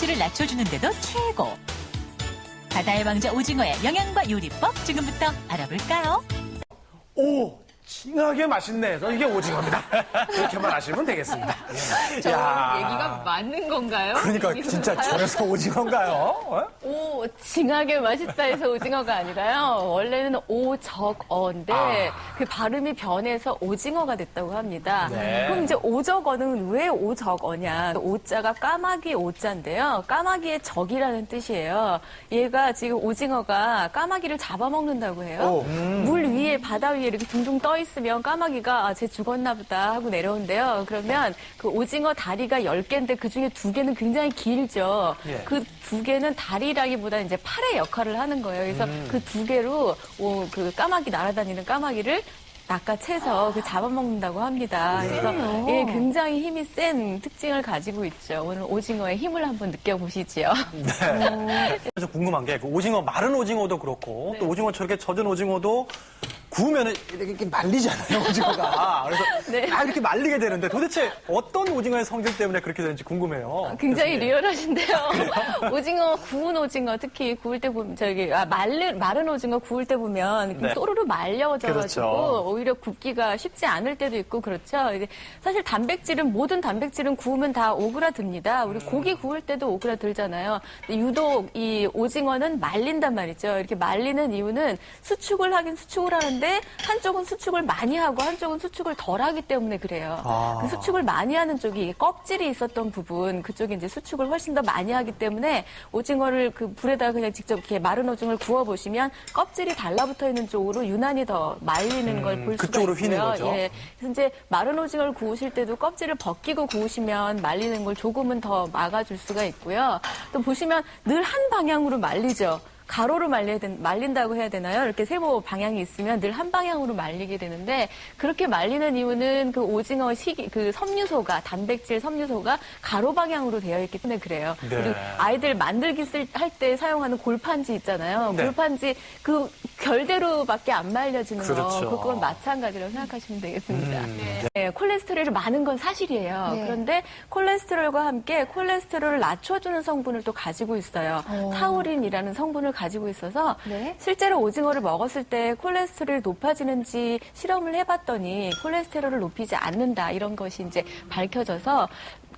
단백질을 낮춰주는데도 최고. 바다의 왕자 오징어의 영양과 요리법 지금부터 알아볼까요? 오, 징하게 맛있네. 저 이게 오징어입니다. 그렇게만 하시면 되겠습니다. 저 야. 얘기가 맞는 건가요? 그러니까 진짜 저래서 오징어인가요? 어? 오, 징하게 맛있다 해서 오징어가 아니라요. 원래는 오적어인데 아. 그 발음이 변해서 오징어가 됐다고 합니다. 네. 그럼 이제 오적어는 왜 오적어냐? 오자가 까마귀 오자인데요. 까마귀의 적이라는 뜻이에요. 얘가 지금 오징어가 까마귀를 잡아먹는다고 해요. 오. 물 위에 바다 위에 이렇게 둥둥 떠 있으면 까마귀가 아, 쟤 죽었나 보다 하고 내려온대요. 그러면 그 오징어 다리가 10개인데 그 중에 두 개는 굉장히 길죠. 예. 그두 개는 다리라기보다 이제 팔의 역할을 하는 거예요. 그래서 그두 개로 오, 그 까마귀 날아다니는 까마귀를 낚아채서 그 잡아먹는다고 합니다. 그래서 예, 굉장히 힘이 센 특징을 가지고 있죠. 오늘 오징어의 힘을 한번 느껴보시지요. 그래서 궁금한 게 그 오징어 마른 오징어도 그렇고 또 오징어 저렇게 젖은 오징어도 구우면은 이렇게 말리잖아요 오징어가 그래서 네. 다 이렇게 말리게 되는데 도대체 어떤 오징어의 성질 때문에 그렇게 되는지 궁금해요. 굉장히 교수님. 리얼하신데요. 오징어 구운 오징어 특히 구울 때 보면 저기 아, 마른 마른 오징어 구울 때 보면 네. 또르르 말려져가지고 그렇죠. 오히려 굽기가 쉽지 않을 때도 있고 그렇죠. 이게 사실 단백질은 모든 단백질은 구우면 다 오그라듭니다. 우리 고기 구울 때도 오그라들잖아요. 유독 이 오징어는 말린단 말이죠. 이렇게 말리는 이유는 수축을 하긴 수축을 하는데 한쪽은 수축을 많이 하고 한쪽은 수축을 덜 하기 때문에 그래요. 아. 그 수축을 많이 하는 쪽이 껍질이 있었던 부분 그쪽이 이제 수축을 훨씬 더 많이 하기 때문에 오징어를 그 불에다가 그냥 직접 이렇게 마른 오징어를 구워 보시면 껍질이 달라붙어 있는 쪽으로 유난히 더 말리는 걸볼 수가 있고요. 예. 그래서 이제 마른 오징어를 구우실 때도 껍질을 벗기고 구우시면 말리는 걸 조금은 더 막아줄 수가 있고요. 또 보시면 늘 한 방향으로 말리죠. 가로로 말려야 된, 말린다고 해야 되나요? 이렇게 세모 방향이 있으면 늘 한 방향으로 말리게 되는데 그렇게 말리는 이유는 그 오징어 식이 그 섬유소가 단백질 섬유소가 가로 방향으로 되어 있기 때문에 그래요. 네. 그리고 아이들 만들기 할 때 사용하는 골판지 있잖아요. 네. 골판지 그 결대로밖에 안 말려지는 그렇죠. 거 그건 마찬가지라고 생각하시면 되겠습니다. 음, 네, 콜레스테롤이 많은 건 사실이에요. 네. 그런데 콜레스테롤과 함께 콜레스테롤을 낮춰주는 성분을 또 가지고 있어요. 타우린이라는 성분을 가지고 있어서 네. 실제로 오징어를 먹었을 때 콜레스테롤이 높아지는지 실험을 해봤더니 콜레스테롤을 높이지 않는다 이런 것이 이제 밝혀져서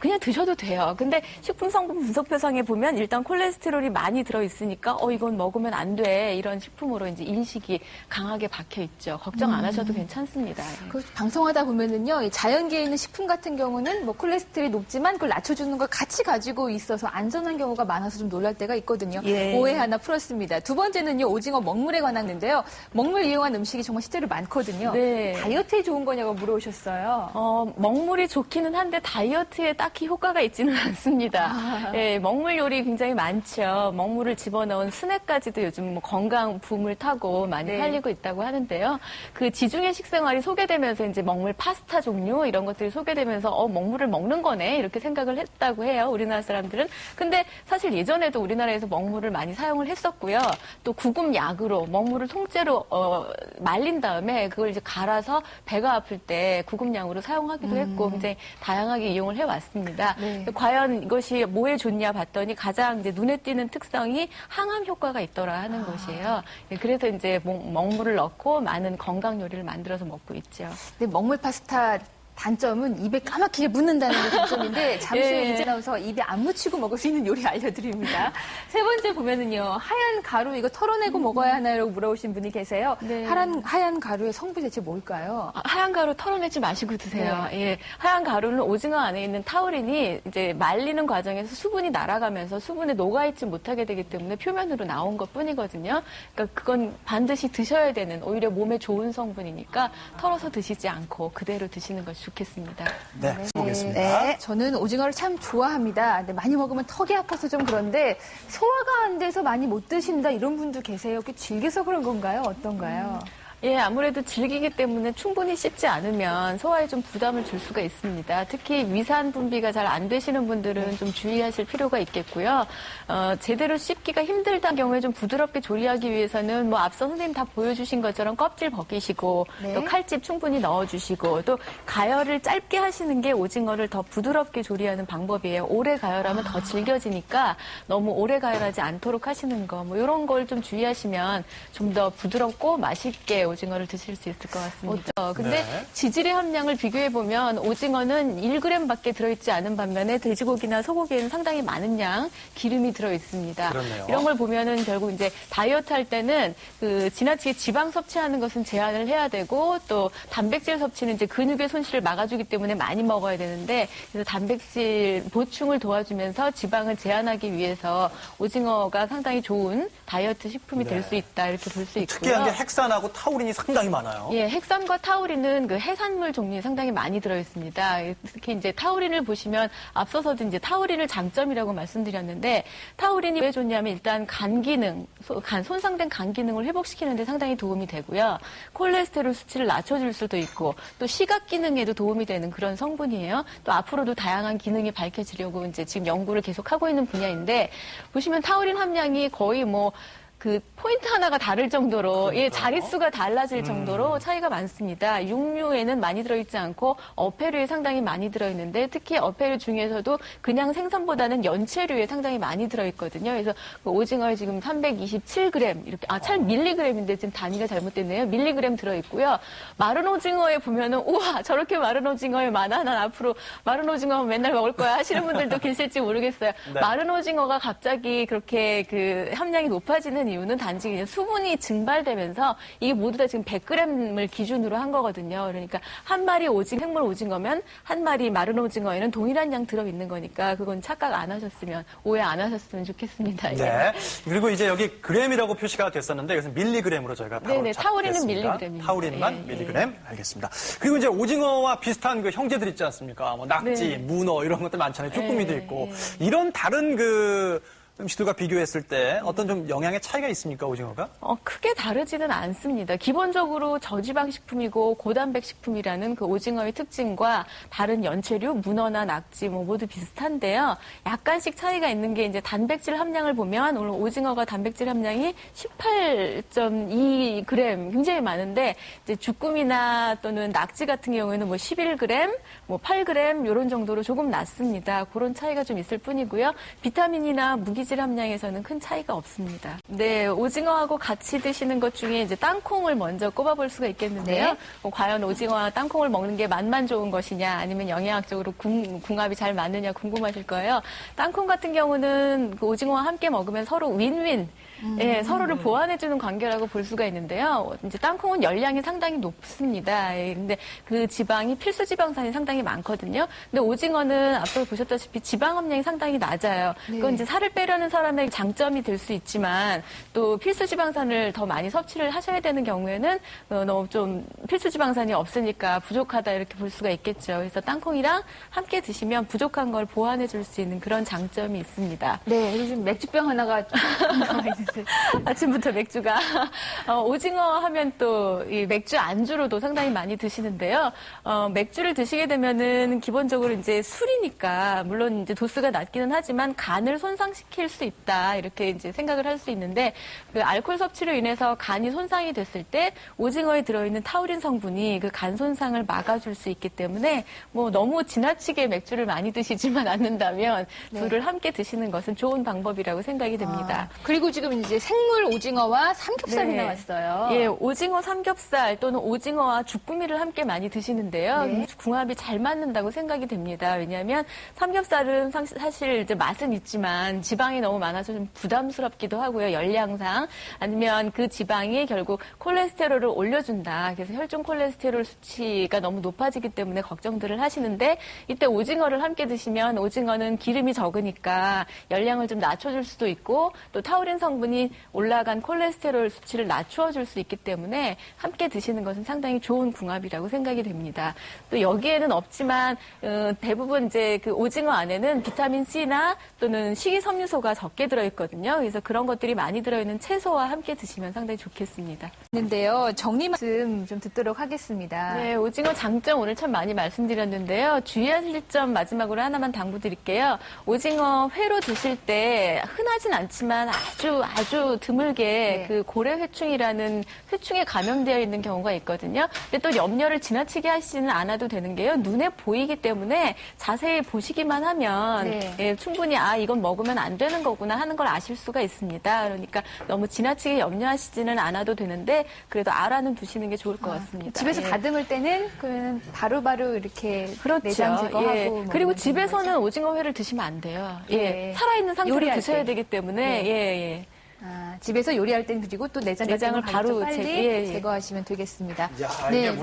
그냥 드셔도 돼요. 근데 식품 성분 분석 표상에 보면 일단 콜레스테롤이 많이 들어 있으니까 어 이건 먹으면 안 돼. 이런 식품으로 이제 인식이 강하게 박혀 있죠. 걱정 안 하셔도 괜찮습니다. 그 방송하다 보면은요, 이 자연계에 있는 식품 같은 경우는 뭐 콜레스테롤이 높지만 그걸 낮춰 주는 걸 같이 가지고 있어서 안전한 경우가 많아서 좀 놀랄 때가 있거든요. 예. 오해 하나 풀었습니다. 두 번째는요, 오징어 먹물에 관한 건데요. 먹물 이용한 음식이 정말 실제로 많거든요. 네. 다이어트에 좋은 거냐고 물어오셨어요. 어, 먹물이 좋기는 한데 다이어트에 딱히 효과가 있지는 않습니다. 예, 먹물 요리 굉장히 많죠. 먹물을 집어넣은 스낵까지도 요즘 뭐 건강 붐을 타고 많이 네. 팔리고 있다고 하는데요. 그 지중해 식생활이 소개되면서 이제 먹물 파스타 종류 이런 것들이 소개되면서 어, 먹물을 먹는 거네 이렇게 생각을 했다고 해요. 우리나라 사람들은. 근데 사실 예전에도 우리나라에서 먹물을 많이 사용을 했었고요. 또 구금 약으로 먹물을 통째로 어, 말린 다음에 그걸 이제 갈아서 배가 아플 때 구금약으로 사용하기도 했고 굉장히 다양하게 이용을 해왔습니다. 네. 과연 이것이 뭐에 좋냐 봤더니 가장 이제 눈에 띄는 특성이 항암 효과가 있더라 하는 것이에요. 예, 그래서 이제 먹- 먹물을 넣고 많은 건강 요리를 만들어서 먹고 있죠. 근데 먹물 파스타 단점은 입에 까맣게 묻는다는 게 단점인데 잠시 후에 예. 이제 나와서 입에 안 묻히고 먹을 수 있는 요리 알려드립니다. 세 번째 보면은요 하얀 가루 이거 털어내고 먹어야 하나요?라고 물어보신 분이 계세요. 네. 하얀 하얀 가루의 성분 대체 뭘까요? 아, 하얀 가루 털어내지 마시고 드세요. 예. 하얀 가루는 오징어 안에 있는 타우린이 이제 말리는 과정에서 수분이 날아가면서 수분에 녹아있지 못하게 되기 때문에 표면으로 나온 것 뿐이거든요. 그러니까 그건 반드시 드셔야 되는 오히려 몸에 좋은 성분이니까 털어서 드시지 않고 그대로 드시는 것이 좋겠습니다. 네, 보겠습니다. 네, 저는 오징어를 참 좋아합니다. 근데 많이 먹으면 턱이 아파서 좀 그런데 소화가 안 돼서 많이 못 드신다 이런 분도 계세요. 그 질겨서 그런 건가요? 어떤가요? 예, 아무래도 질기기 때문에 충분히 씹지 않으면 소화에 좀 부담을 줄 수가 있습니다. 특히 위산 분비가 잘 안 되시는 분들은 좀 주의하실 필요가 있겠고요. 어, 제대로 씹기가 힘들다는 경우에 좀 부드럽게 조리하기 위해서는 뭐 앞서 선생님 다 보여주신 것처럼 껍질 벗기시고 네. 또 칼집 충분히 넣어주시고 또 가열을 짧게 하시는 게 오징어를 더 부드럽게 조리하는 방법이에요. 오래 가열하면 더 질겨지니까 너무 오래 가열하지 않도록 하시는 거 뭐 이런 걸 좀 주의하시면 좀 더 부드럽고 맛있게 오징어를 드실 수 있을 것 같습니다. 어, 근데 네. 지질의 함량을 비교해 보면 오징어는 1g밖에 들어있지 않은 반면에 돼지고기나 소고기에는 상당히 많은 양 기름이 들어 있습니다. 그렇네요. 이런 걸 보면은 결국 이제 다이어트 할 때는 그 지나치게 지방 섭취하는 것은 제한을 해야 되고 또 단백질 섭취는 이제 근육의 손실을 막아주기 때문에 많이 먹어야 되는데 그래서 단백질 보충을 도와주면서 지방을 제한하기 위해서 오징어가 상당히 좋은 다이어트 식품이 될수 있다 이렇게 볼 수 있고요. 네. 특이한 게 핵산하고 타우린 이 상당히 많아요. 예, 핵산과 타우린은 그 해산물 종류에 상당히 많이 들어 있습니다. 특히 이제 타우린을 보시면 앞서서도 이제 타우린을 장점이라고 말씀드렸는데 타우린이 왜 좋냐면 일단 간 기능, 소- 간 손상된 간 기능을 회복시키는데 상당히 도움이 되고요. 콜레스테롤 수치를 낮춰줄 수도 있고 또 시각 기능에도 도움이 되는 그런 성분이에요. 또 앞으로도 다양한 기능이 밝혀지려고 이제 지금 연구를 계속 하고 있는 분야인데 보시면 타우린 함량이 거의 뭐 그 포인트 하나가 다를 정도로 예 자릿수가 달라질 정도로 차이가 많습니다. 육류에는 많이 들어있지 않고 어패류에 상당히 많이 들어있는데 특히 어패류 중에서도 그냥 생선보다는 연체류에 상당히 많이 들어있거든요. 그래서 그 오징어에 지금 327g 이렇게 아찰 밀리그램인데 지금 단위가 잘못됐네요. 밀리그램 들어있고요. 마른 오징어에 보면은 우와 저렇게 마른 오징어에 많아 난 앞으로 마른 오징어 맨날 먹을 거야 하시는 분들도 계실지 모르겠어요. 네. 마른 오징어가 갑자기 그렇게 그 함량이 높아지는 이유는 단지 그냥 수분이 증발되면서 이게 모두 다 지금 100g을 기준으로 한 거거든요. 그러니까 한 마리 오징 생물 오징어면 한 마리 마른 오징어에는 동일한 양 들어 있는 거니까 그건 착각 안 하셨으면 오해 안 하셨으면 좋겠습니다. 예. 네. 그리고 이제 여기 그램이라고 표시가 됐었는데 이것은 밀리그램으로 저희가 바로 네네, 타우린은. 밀리그램입니다. 타우린만 예, 예. 밀리그램 알겠습니다. 그리고 이제 오징어와 비슷한 그 형제들 있지 않습니까? 뭐 낙지, 네. 문어 이런 것들 많잖아요. 쭈꾸미도 예, 있고 예. 이런 다른 그 음식들과 비교했을 때 어떤 좀 영양의 차이가 있습니까 오징어가? 어, 크게 다르지는 않습니다. 기본적으로 저지방 식품이고 고단백 식품이라는 그 오징어의 특징과 다른 연체류, 문어나 낙지 뭐 모두 비슷한데요. 약간씩 차이가 있는 게 이제 단백질 함량을 보면 오늘 오징어가 단백질 함량이 18.2g 굉장히 많은데 이제 주꾸미나 또는 낙지 같은 경우에는 뭐 11g, 뭐 8g 이런 정도로 조금 낮습니다. 그런 차이가 좀 있을 뿐이고요. 비타민이나 무기 질 함량에서는 큰 차이가 없습니다. 네, 오징어하고 같이 드시는 것 중에 이제 땅콩을 먼저 꼽아볼 수가 있겠는데요. 네. 뭐 과연 오징어와 땅콩을 먹는 게 맛만 좋은 것이냐, 아니면 영양학적으로 궁, 궁합이 잘 맞느냐 궁금하실 거예요. 땅콩 같은 경우는 그 오징어와 함께 먹으면 서로 윈윈. 예, 서로를 보완해주는 관계라고 볼 수가 있는데요. 이제 땅콩은 열량이 상당히 높습니다. 예, 근데 그 지방이 필수 지방산이 상당히 많거든요. 근데 오징어는 앞서 보셨다시피 지방 함량이 상당히 낮아요. 그건 이제 살을 빼려는 사람의 장점이 될 수 있지만 또 필수 지방산을 더 많이 섭취를 하셔야 되는 경우에는 어, 너무 좀 필수 지방산이 없으니까 부족하다 이렇게 볼 수가 있겠죠. 그래서 땅콩이랑 함께 드시면 부족한 걸 보완해 줄 수 있는 그런 장점이 있습니다. 네, 요즘 맥주병 하나가. 아침부터 맥주가 어, 오징어 하면 또 이 맥주 안주로도 상당히 많이 드시는데요. 어, 맥주를 드시게 되면은 기본적으로 이제 술이니까 물론 이제 도수가 낮기는 하지만 간을 손상시킬 수 있다 이렇게 이제 생각을 할 수 있는데 그 알코올 섭취로 인해서 간이 손상이 됐을 때 오징어에 들어있는 타우린 성분이 그 간 손상을 막아줄 수 있기 때문에 뭐 너무 지나치게 맥주를 많이 드시지만 않는다면 둘을 함께 드시는 것은 좋은 방법이라고 생각이 됩니다. 아, 그리고 지금 이제 생물 오징어와 삼겹살이 네. 나왔어요. 예, 오징어 삼겹살 또는 오징어와 주꾸미를 함께 많이 드시는데요. 네. 궁합이 잘 맞는다고 생각이 됩니다. 왜냐하면 삼겹살은 상- 사실 이제 맛은 있지만 지방이 너무 많아서 좀 부담스럽기도 하고요. 열량상 아니면 그 지방이 결국 콜레스테롤을 올려준다. 그래서 혈중 콜레스테롤 수치가 너무 높아지기 때문에 걱정들을 하시는데 이때 오징어를 함께 드시면 오징어는 기름이 적으니까 열량을 좀 낮춰줄 수도 있고 또 타우린 성분이 충분히 올라간 콜레스테롤 수치를 낮추어 줄 수 있기 때문에 함께 드시는 것은 상당히 좋은 궁합이라고 생각이 됩니다. 또 여기에는 없지만 어, 대부분 이제 그 오징어 안에는 비타민 C나 또는 식이섬유소가 적게 들어 있거든요. 그래서 그런 것들이 많이 들어 있는 채소와 함께 드시면 상당히 좋겠습니다. 있는데요. 정리 말씀 좀 듣도록 하겠습니다. 네, 오징어 장점 오늘 참 많이 말씀드렸는데요. 주의하실 점 마지막으로 하나만 당부드릴게요. 오징어 회로 드실 때 흔하진 않지만 아주 아주 드물게 네. 그 고래회충이라는 회충에 감염되어 있는 경우가 있거든요. 근데 또 염려를 지나치게 하시지는 않아도 되는 게요. 눈에 보이기 때문에 자세히 보시기만 하면 네. 예, 충분히 아 이건 먹으면 안 되는 거구나 하는 걸 아실 수가 있습니다. 그러니까 너무 지나치게 염려하시지는 않아도 되는데 그래도 알아는 두시는 게 좋을 것 같습니다. 집에서 예. 다듬을 때는 그러면 바로바로 이렇게 그렇죠. 내장 제거하고 예. 그리고 거죠. 집에서는 오징어 회를 드시면 안 돼요. 예. 네. 살아있는 상태로 드셔야 때. 되기 때문에 네. 예, 예. 아, 집에서 요리할 때는 그리고 또 내장 내장을 걸 바로 빨리 제- 예, 예. 제거하시면 되겠습니다. 야, 네, 이게 우리